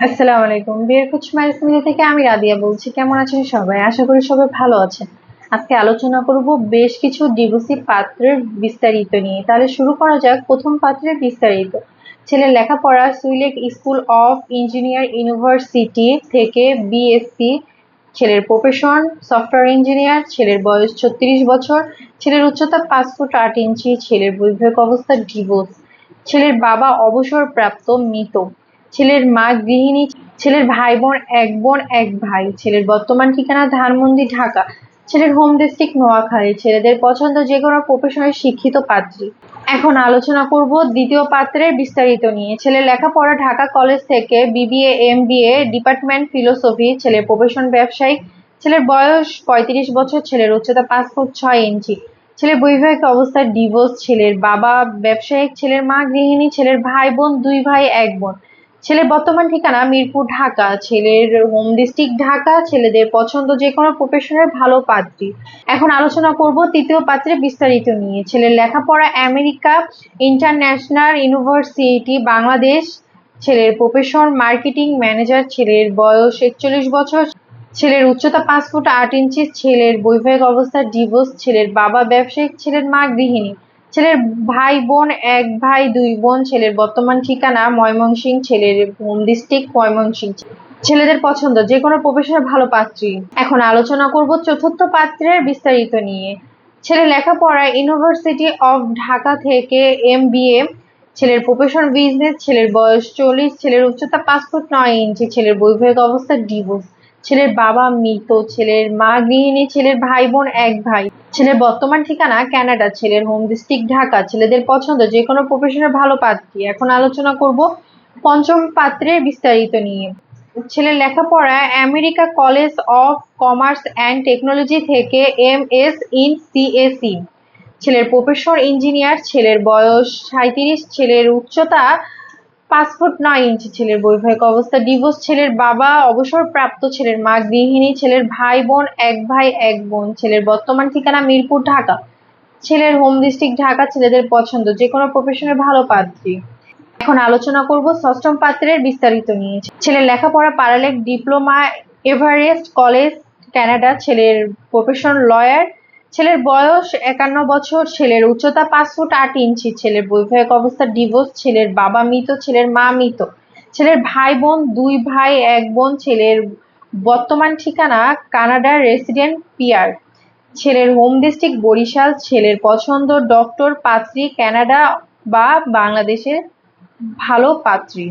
আসসালামু আলাইকুম। বিয়ের কুচ ম্যারেজ থেকে আমি রাদিয়া বলছি। কেমন আছেন সবাই? আশা করি সবাই ভালো আছেন। আজকে আলোচনা করব বেশ কিছু ডিভোর্সি পাত্রের বিস্তারিত নিয়ে। তাহলে শুরু করা যাক প্রথম পাত্রের বিস্তারিত। ছেলের লেখাপড়া সুইলেক স্কুল অফ ইঞ্জিনিয়ার ইউনিভার্সিটি থেকে বিএসসি ছেলের প্রফেশন সফটওয়্যার ইঞ্জিনিয়ার, ছেলের বয়স ছত্রিশ বছর, ছেলের উচ্চতা পাঁচ ফুট আট ইঞ্চি, ছেলের বৈবাহিক অবস্থা ডিভোর্স, ছেলের বাবা অবসরপ্রাপ্ত মৃত। ছেলের মা গৃহিণী, ছেলের ভাই বোন এক বোন এক ভাই। ছেলের বর্তমান ঠিকানা ধানমন্ডি, ঢাকা। ছেলের হোম ডিস্ট্রিক্ট নোয়াখালী। ছেলেদের পছন্দ যে কোনো প্রফেশনের শিক্ষিত পাত্রী। এখন আলোচনা করব দ্বিতীয় পাত্রের বিস্তারিত নিয়ে। ছেলের লেখাপড়া ঢাকা কলেজ থেকে বিবিএ এম ডিপার্টমেন্ট ফিলোসফি ছেলের প্রফেশন ব্যবসায়িক, ছেলের বয়স পঁয়ত্রিশ বছর, ছেলের উচ্চতা পাঁচ ফুট ছয় ইঞ্চি। ছেলের বৈবাহিক অবস্থায় ডিভোর্স ছেলের বাবা ব্যবসায়িক, ছেলের মা গৃহিণী, ছেলের ভাই বোন দুই ভাই, এক বোন। ছেলের বর্তমান ঠিকানা মিরপুর, ঢাকা। ছেলের হোম ডিস্ট্রিক্ট ঢাকা। ছেলেদের পছন্দ যে কোনো প্রফেশনের ভালো পাত্রী। এখন আলোচনা করব তৃতীয় পাত্রে বিস্তারিত নিয়ে। ছেলের লেখাপড়া আমেরিকা ইন্টারন্যাশনাল ইউনিভার্সিটি, বাংলাদেশ। ছেলের প্রফেশন মার্কেটিং ম্যানেজার ছেলের বয়স একচল্লিশ বছর। ছেলের উচ্চতা পাঁচ ফুট আট ইঞ্চি ছেলের বৈবাহিক অবস্থা ডিভোর্স ছেলের বাবা ব্যবসায়িক, ছেলের মা গৃহিণী। ছেলের ভাই বোন, এক ভাই, দুই বোন, ছেলের বর্তমান ঠিকানা ময়মনসিং ছেলের হোম ডিস্ট্রিক্ট ময়মনসিং ছেলেদের পছন্দ, যে কোনো প্রফেশনের ভালো পাত্রী। এখন আলোচনা করব চতুর্থ পাত্রের বিস্তারিত নিয়ে। ছেলে লেখাপড়া ইউনিভার্সিটি অফ ঢাকা থেকে এম ছেলের প্রফেশন বিজনেস ছেলের বয়স চল্লিশ, ছেলের উচ্চতা পাঁচ ফুট নয় ইঞ্চি ছেলের বৈবাহিক অবস্থা ডিভোর্স ছেলের বাবা মৃত, ছেলের মা গৃহিণী, ছেলের ভাই বোন এক ভাই। ছেলের বর্তমান ঠিকানা ক্যানাডা, ছেলের হোম ডিস্ট্রিক্ট ঢাকা। ছেলেদের পছন্দ যে কোনো প্রফেশনের ভালো পাত্রী এখন আলোচনা করব পঞ্চম পাত্রের বিস্তারিত নিয়ে। ছেলের লেখাপড়া America college of commerce and technology থেকে এম এস ইন সিএসি ছেলের প্রফেশন ইঞ্জিনিয়ার ছেলের বয়স সাঁত্রিশ ছেলের উচ্চতা পাঁচ ফুট নয় ইঞ্চি ছেলের বৈবাহিক অবস্থা। ডিভোর্স ছেলের বাবা, অবসরপ্রাপ্ত ছেলের মা, গৃহিণী, ছেলের ভাই বোন, এক ভাই, এক বোন। ছেলের বর্তমান ঠিকানা মিরপুর, ঢাকা। ছেলের হোম ডিস্ট্রিক্ট ঢাকা, ছেলেদের পছন্দ। যে কোনো প্রফেশনের ভালো পাত্রী। এখন আলোচনা করব ষষ্ঠম পাত্রের বিস্তারিত নিয়ে। ছেলের লেখাপড়া paralegal diploma, Everest college, Canada. ছেলের প্রফেশন লয়ার ছেলের বয়স একান্ন বছর, ছেলের উচ্চতা পাঁচ ফুট আট ইঞ্চি, ছেলের বৈবাহিক অবস্থা ডিভোর্স ছেলের বাবা মৃত, ছেলের মা মৃত। ছেলের ভাই বোন, দুই ভাই, এক বোন, ছেলের বর্তমান ঠিকানা কানাডার রেসিডেন্ট পিয়ার। ছেলের হোম ডিস্ট্রিক্ট বরিশাল, ছেলের পছন্দ ডক্টর পাত্রী কানাডা বা বাংলাদেশের ভালো পাত্রী।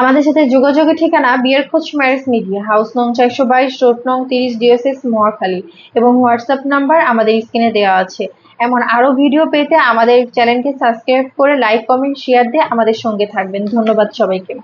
আমাদের সাথে যোগাযোগের ঠিকানা বিয়ের খোঁজ ম্যারেজ মিডিয়া হাউস নং চারশো বাইশ রোড নং তিরিশ ডিএসএস মোয়াখালী এবং হোয়াটসঅ্যাপ নাম্বার আমাদের স্ক্রিনে দেওয়া আছে। এমন আরও ভিডিও পেতে আমাদের চ্যানেলকে সাবস্ক্রাইব করে লাইক, কমেন্ট শেয়ার দিয়ে আমাদের সঙ্গে থাকবেন। ধন্যবাদ সবাইকে।